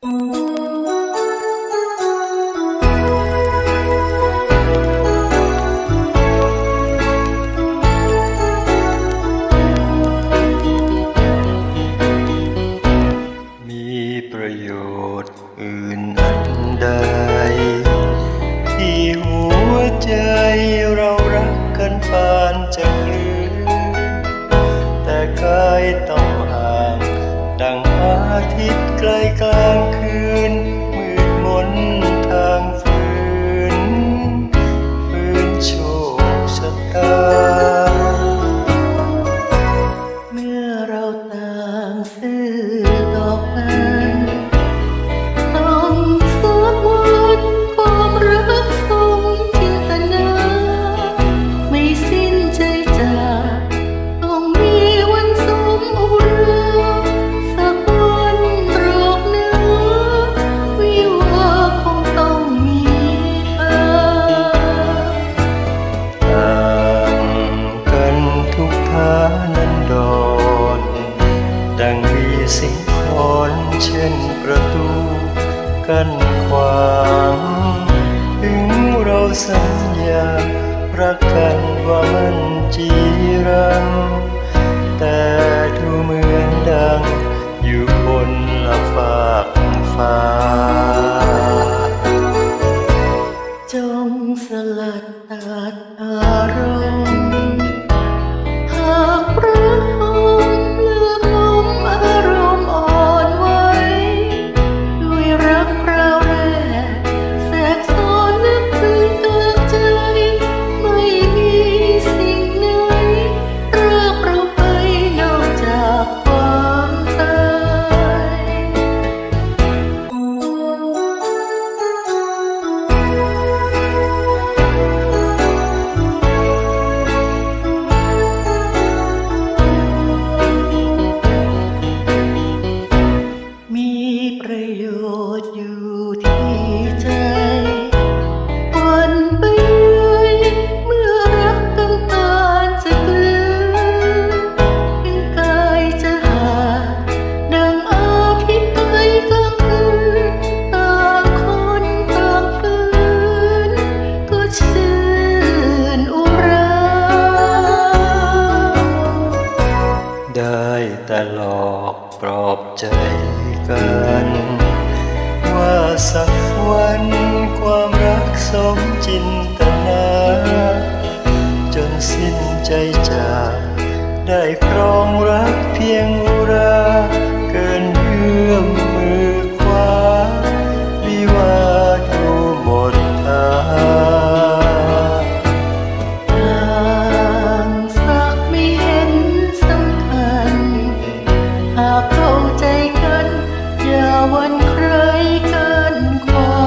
มีประโยชน์อื่นอันใด ที่หัวใจเรารักกันปานจะกลืนแต่กายต้อง like I could. สลัดตัดอารมณ์ จกัน ว่าสักวันความรักสมจินตนา จนสิ้นใจจาก ได้ครองรักเพียงอุรา วนใครกินควา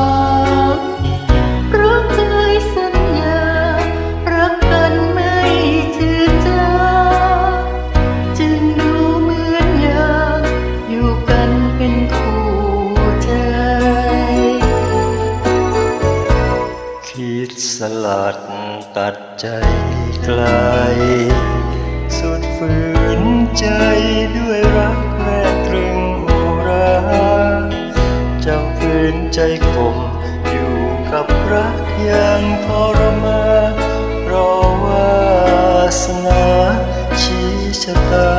มรักเคยสัญญา รักกันไม่จืจาจึงดูเหมือนยากอยู่กันเป็นคู่ใจ คิดสลัดตัดใจไกล สุดฝืนใจด้วย ดังฝืนใจคมอยู่กับรักอย่างทรมารอวาสนาชี้ชะตา